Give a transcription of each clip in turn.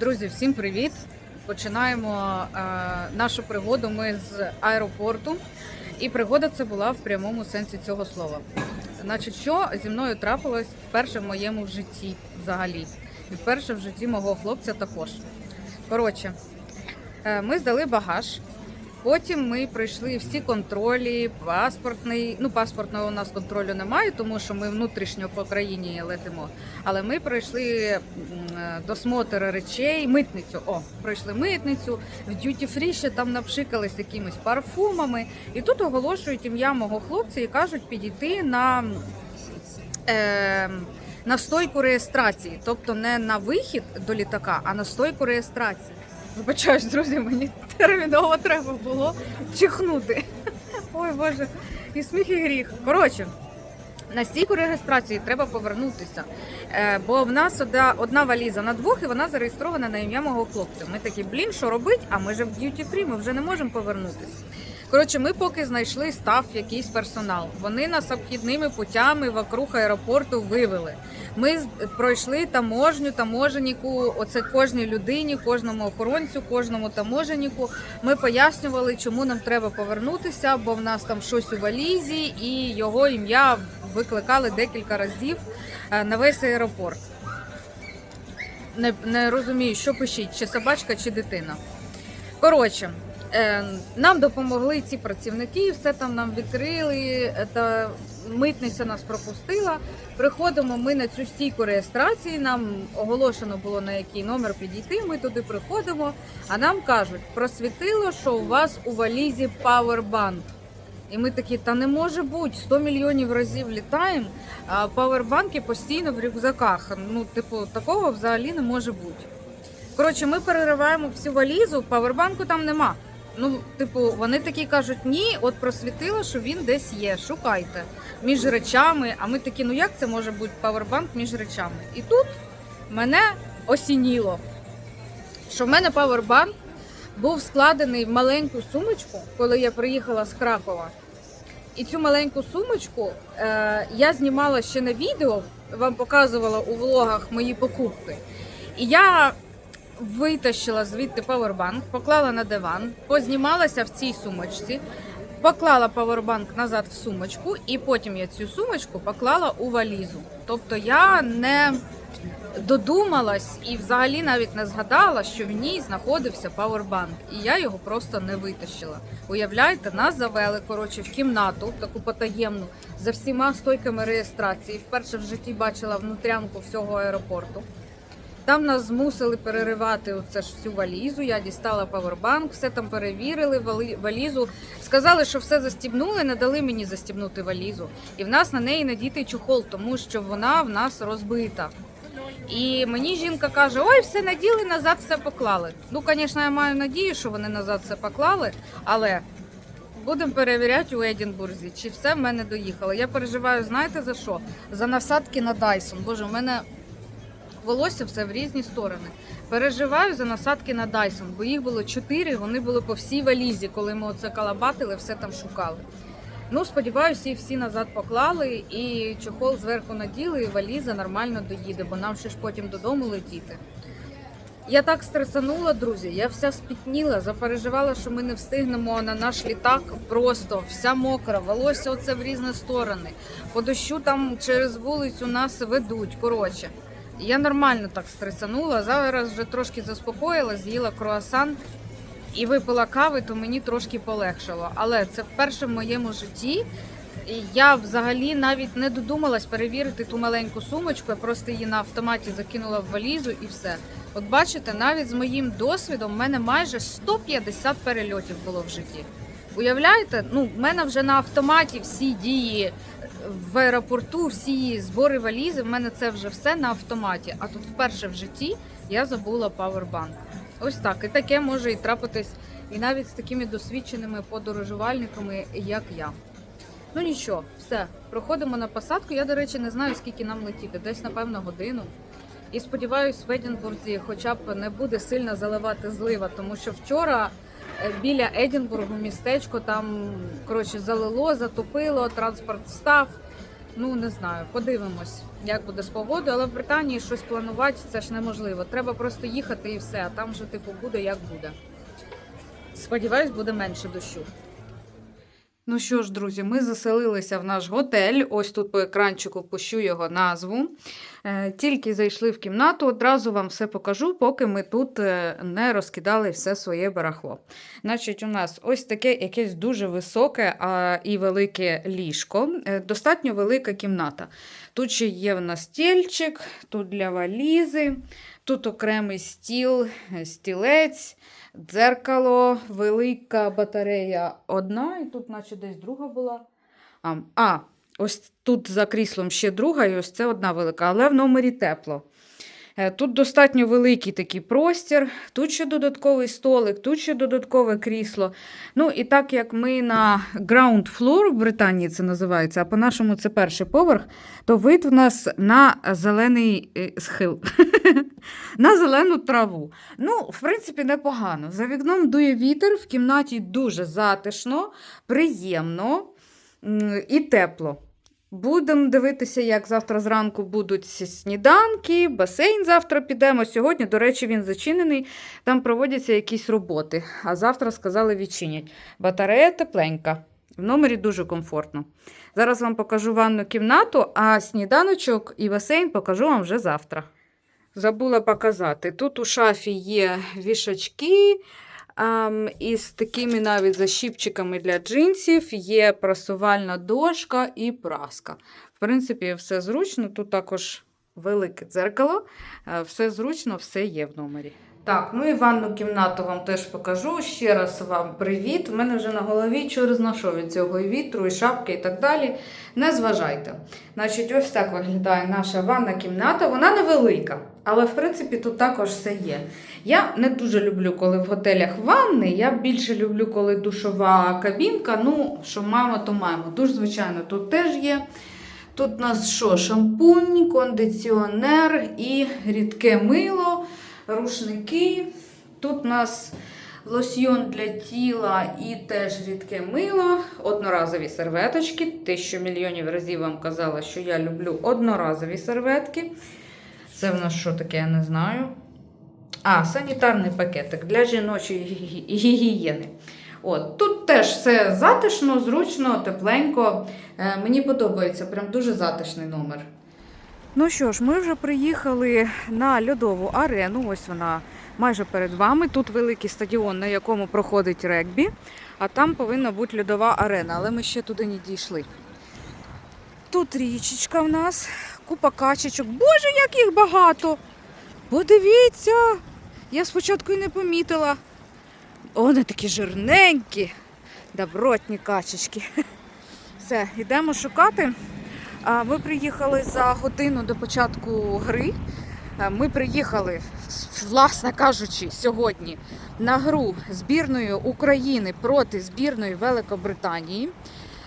Друзі, всім привіт! Починаємо е, нашу пригоду. Ми з аеропорту, і пригода це була в прямому сенсі цього слова. Значить, що зі мною трапилось вперше в моєму житті взагалі, і вперше в житті мого хлопця також. Коротше, е, ми здали багаж. Потім ми пройшли всі контролі, паспортний. Ну, паспортного у нас контролю немає, тому що ми внутрішньо по країні летимо. Але ми пройшли е, досмотр речей, митницю. О, пройшли митницю, в дюті фрі ще там напшикались якимись парфумами. І тут оголошують ім'я мого хлопця і кажуть підійти на. Е, на стойку реєстрації, тобто не на вихід до літака, а на стойку реєстрації. Вибачаюсь, друзі, мені терміново треба було чихнути. Ой Боже, і сміх, і гріх. Коротше, на стійку реєстрації треба повернутися. Е, бо в нас одна, валіза на двох, і вона зареєстрована на ім'я мого хлопця. Ми такі, блін, що робить? А ми же в д'юті фрі, ми вже не можемо повернутися. Коротше, ми поки знайшли став якийсь персонал. Вони нас обхідними путями вокруг аеропорту вивели. Ми пройшли таможню, таможенніку, оце кожній людині, кожному охоронцю, кожному таможенніку. Ми пояснювали, чому нам треба повернутися, бо в нас там щось у валізі, і його ім'я викликали декілька разів е, на весь аеропорт. Не, не розумію, що пишіть, чи собачка, чи дитина. Коротше, нам допомогли ці працівники, все там нам відкрили, е, та митниця нас пропустила. Приходимо ми на цю стійку реєстрації. Нам оголошено було на який номер підійти. Ми туди приходимо, а нам кажуть, просвітило, що у вас у валізі павербанк. І ми такі, та не може бути, 100 мільйонів разів літаємо, а павербанки постійно в рюкзаках. Ну, типу, такого взагалі не може бути. Коротше, ми перериваємо всю валізу, павербанку там нема. Ну, типу, вони такі кажуть, ні, от просвітило, що він десь є. Шукайте між речами. А ми такі, ну як це може бути павербанк між речами? І тут мене осініло, що в мене павербанк був складений в маленьку сумочку, коли я приїхала з Кракова. І цю маленьку сумочку е, я знімала ще на відео, вам показувала у влогах мої покупки. І я витащила звідти павербанк, поклала на диван, познімалася в цій сумочці, поклала павербанк назад в сумочку, і потім я цю сумочку поклала у валізу. Тобто я не додумалась і взагалі навіть не згадала, що в ній знаходився павербанк, і я його просто не витащила. Уявляєте, нас завели коротше в кімнату, таку потаємну, за всіма стойками реєстрації. Вперше в житті бачила внутрянку всього аеропорту. Там нас змусили переривати оце ж всю валізу. Я дістала павербанк, все там перевірили, валізу. Сказали, що все застібнули, не дали мені застібнути валізу. І в нас на неї надітий чохол, тому що вона в нас розбита. І мені жінка каже: ой, все наділи, назад все поклали. Ну, звісно, я маю надію, що вони назад все поклали, але будемо перевіряти у Едінбурзі, чи все в мене доїхало. Я переживаю, знаєте за що? За насадки на Dyson. Боже, у мене волосся все в різні сторони. Переживаю за насадки на Dyson, бо їх було чотири, вони були по всій валізі, коли ми оце калабатили, все там шукали. Ну, сподіваюся, їх всі назад поклали і чохол зверху наділи, і валіза нормально доїде, бо нам ще ж потім додому летіти. Я так стресанула, друзі. Я вся спітніла, запереживала, що ми не встигнемо на наш літак. Просто вся мокра, волосся оце в різні сторони. По дощу там через вулицю нас ведуть. Коротше, я нормально так стресанула. Зараз вже трошки заспокоїла, з'їла круасан і випила кави, то мені трошки полегшало. Але це вперше в моєму житті. Я взагалі навіть не додумалась перевірити ту маленьку сумочку. Я просто її на автоматі закинула в валізу і все. От бачите, навіть з моїм досвідом в мене майже 150 перельотів було в житті. Уявляєте, ну в мене вже на автоматі всі дії в аеропорту, всі збори валізи. В мене це вже все на автоматі. А тут вперше в житті я забула павербанк. Ось так. І таке може і трапитись, і навіть з такими досвідченими подорожувальниками, як я. Ну нічого, все, проходимо на посадку. Я, до речі, не знаю, скільки нам летіти, десь, напевно, годину. І сподіваюсь, в Едінбурзі хоча б не буде сильно заливати злива, тому що вчора біля Едінбургу містечко там коротше залило, затопило, транспорт став. Ну не знаю, подивимось. як буде з погодою, але в Британії щось планувати це ж неможливо. Треба просто їхати і все, а там вже типу буде як буде. Сподіваюсь, буде менше дощу. Ну що ж, друзі, ми заселилися в наш готель. Ось тут по екранчику пущу його назву. Е, Тільки зайшли в кімнату, одразу вам все покажу, поки ми тут е, не розкидали все своє барахло. Значить, у нас ось таке якесь дуже високе а, і велике ліжко. Е, Достатньо велика кімната. Тут ще є в нас стільчик, тут для валізи, тут окремий стіл, стілець, дзеркало, велика батарея одна, і тут, наче десь друга була. А ось тут за кріслом ще друга, і ось це одна велика, але в номері тепло. Е, Тут достатньо великий такий простір, тут ще додатковий столик, тут ще додаткове крісло. Ну і так як ми на ground floor в Британії це називається, а по-нашому це перший поверх, то вид в нас на зелений е, схил, на зелену траву. Ну, в принципі, непогано. За вікном дує вітер, в кімнаті дуже затишно, приємно і тепло. Будемо дивитися, як завтра зранку будуть сніданки, басейн завтра підемо. Сьогодні, до речі, він зачинений, там проводяться якісь роботи. А завтра сказали відчинять. Батарея тепленька. В номері дуже комфортно. Зараз вам покажу ванну кімнату, а сніданочок і басейн покажу вам вже завтра. Забула показати. Тут у шафі є вішачки. Із такими навіть защіпчиками для джинсів, є прасувальна дошка і праска. В принципі, все зручно. Тут також велике дзеркало, Е, все зручно, все є в номері. Так, ну і ванну кімнату вам теж покажу. Ще раз вам привіт. У мене вже на голові чорт знайшов від цього і вітру, і шапки, і так далі. Не зважайте. Значить, ось так виглядає наша ванна кімната. Вона невелика, але в принципі тут також все є. Я не дуже люблю, коли в готелях ванни. Я більше люблю, коли душова кабінка. Ну, що маємо, то маємо. Душ, звичайно, тут теж є. Тут у нас що? Шампунь, кондиціонер і рідке мило, рушники. Тут у нас лосьйон для тіла і теж рідке мило, одноразові серветочки. Тисячу мільйонів разів вам казала, що я люблю одноразові серветки. Це в нас що таке, я не знаю. А, санітарний пакетик для жіночої гігієни. От, тут теж все затишно, зручно, тепленько. Е, мені подобається, прям дуже затишний номер. Ну що ж, ми вже приїхали на льодову арену. Ось вона майже перед вами. Тут великий стадіон, на якому проходить регбі, а там повинна бути льодова арена, але ми ще туди не дійшли. Тут річечка в нас, купа качечок. Боже, як їх багато! Подивіться! Я спочатку і не помітила. Вони такі жирненькі, добротні качечки. Все, йдемо шукати. Ми приїхали за годину до початку гри. Ми приїхали, власне кажучи, сьогодні на гру збірної України проти збірної Великобританії.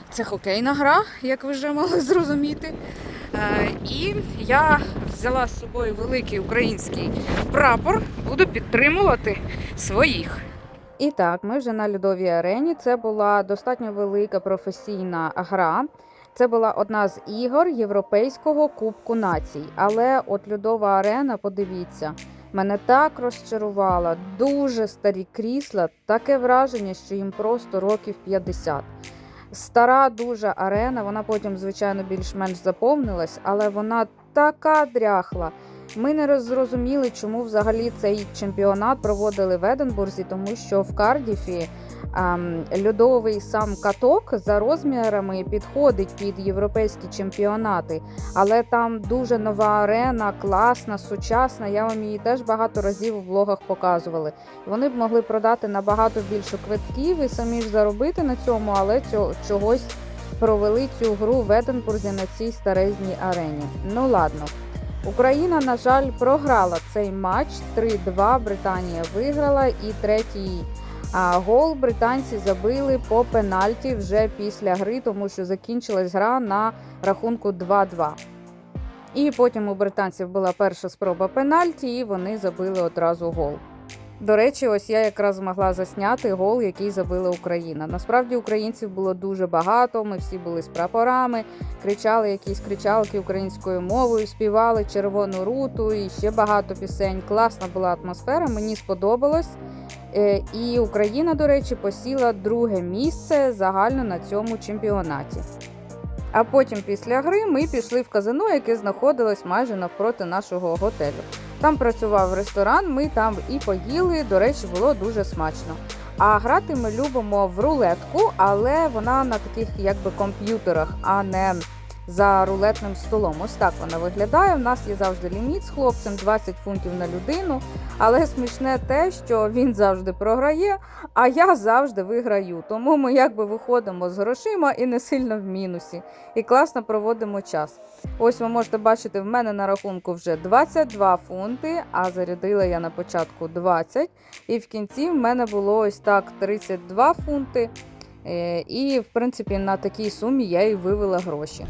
Це хокейна гра, як ви вже могли зрозуміти. Е, І я взяла з собою великий український прапор, буду підтримувати своїх. І так, ми вже на льодовій арені. Це була достатньо велика професійна гра. Це була одна з ігор Європейського Кубку націй. Але от льодова арена, подивіться, мене так розчарувала. Дуже старі крісла, таке враження, що їм просто років 50. Стара дуже арена, вона потім, звичайно, більш-менш заповнилась, але вона така дряхла. Ми не зрозуміли, чому взагалі цей чемпіонат проводили в Единбурзі, тому що в Кардіфі ем, льодовий сам каток за розмірами підходить під європейські чемпіонати, але там дуже нова арена, класна, сучасна. Я вам її теж багато разів у влогах показували. Вони б могли продати набагато більше квитків і самі ж заробити на цьому, але цього чогось провели цю гру в Единбурзі на цій старезній арені. Ну ладно. Україна, на жаль, програла цей матч 3-2. Британія виграла, і третій а, гол британці забили по пенальті вже після гри, тому що закінчилась гра на рахунку 2-2. І потім у британців була перша спроба пенальті, і вони забили одразу гол. До речі, ось я якраз змогла засняти гол, який забила Україна. Насправді українців було дуже багато. Ми всі були з прапорами, кричали якісь кричалки українською мовою, співали червону руту і ще багато пісень. Класна була атмосфера, мені сподобалось. Е, І Україна, до речі, посіла друге місце загально на цьому чемпіонаті. А потім після гри ми пішли в казино, яке знаходилось майже навпроти нашого готелю. Там працював ресторан, ми там і поїли. До речі, було дуже смачно. А грати ми любимо в рулетку, але вона на таких якби комп'ютерах, а не за рулетним столом. Ось так вона виглядає. У нас є завжди ліміт з хлопцем 20 фунтів на людину. Але смішне те, що він завжди програє, а я завжди виграю. Тому ми якби виходимо з грошима і не сильно в мінусі. І класно проводимо час. Ось ви можете бачити, в мене на рахунку вже 22 фунти, а зарядила я на початку 20. І в кінці в мене було ось так 32 фунти. Е, І, в принципі, на такій сумі я і вивела гроші.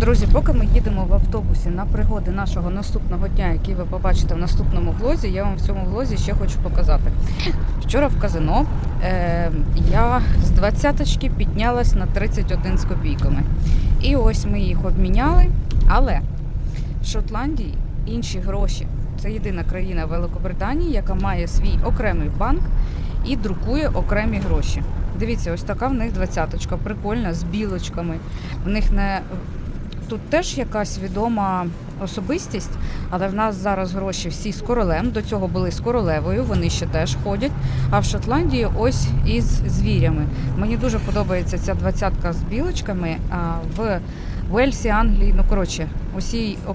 Друзі, поки ми їдемо в автобусі на пригоди нашого наступного дня, який ви побачите в наступному влозі, я вам в цьому влозі ще хочу показати. Вчора в казино е, я з двадцяточки піднялась на 31 з копійками. І ось ми їх обміняли. Але в Шотландії інші гроші. Це єдина країна Великобританії, яка має свій окремий банк і друкує окремі гроші. Дивіться, ось така в них двадцяточка, прикольна, з білочками. В них не тут теж якась відома особистість, але в нас зараз гроші всі з королем. До цього були з королевою, вони ще теж ходять. А в Шотландії ось із звірями. Мені дуже подобається ця двадцятка з білочками. А в Уельсі, Англії, ну коротше, усій е,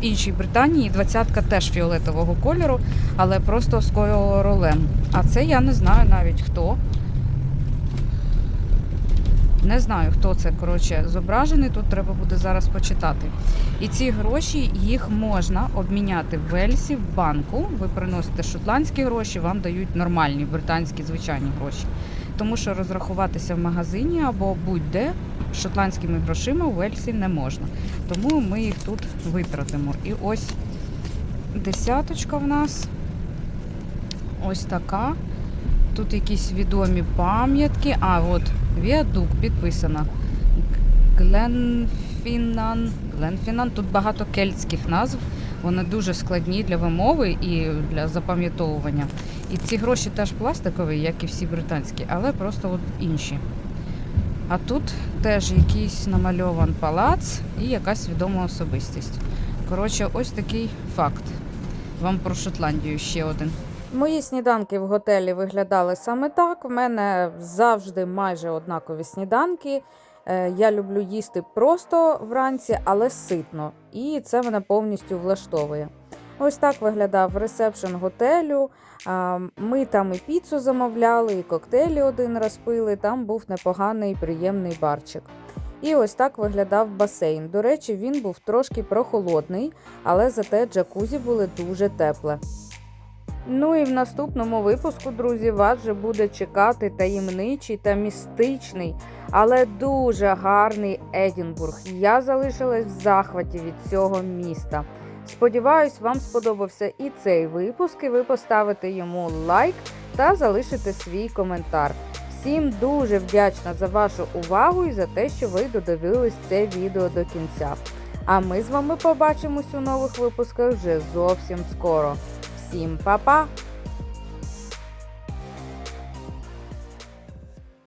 іншій Британії двадцятка теж фіолетового кольору, але просто з королем. А це я не знаю навіть хто. Не знаю, хто це коротше зображений. Тут треба буде зараз почитати. І ці гроші їх можна обміняти в Вельсі в банку. Ви приносите шотландські гроші, вам дають нормальні британські звичайні гроші. Тому що розрахуватися в магазині або будь-де шотландськими грошима в Вельсі не можна. Тому ми їх тут витратимо. І ось десяточка в нас. Ось така. Тут якісь відомі пам'ятки. А, от Віадук підписано. Гленфінан. Гленфінан. Тут багато кельтських назв. Вони дуже складні для вимови і для запам'ятовування. І ці гроші теж пластикові, як і всі британські, але просто от інші. А тут теж якийсь намальован палац і якась відома особистість. Коротше, ось такий факт. Вам про Шотландію ще один. Мої сніданки в готелі виглядали саме так. В мене завжди майже однакові сніданки. Е, Я люблю їсти просто вранці, але ситно. І це мене повністю влаштовує. Ось так виглядав ресепшн готелю. Ми там і піцу замовляли, і коктейлі один раз пили. Там був непоганий приємний барчик. І ось так виглядав басейн. До речі, він був трошки прохолодний, але зате джакузі були дуже тепле. Ну і в наступному випуску, друзі, вас вже буде чекати таємничий та містичний, але дуже гарний Едінбург. Я залишилась в захваті від цього міста. Сподіваюсь, вам сподобався і цей випуск, і ви поставите йому лайк та залишите свій коментар. Всім дуже вдячна за вашу увагу і за те, що ви додивились це відео до кінця. А ми з вами побачимось у нових випусках вже зовсім скоро. Всім па-па!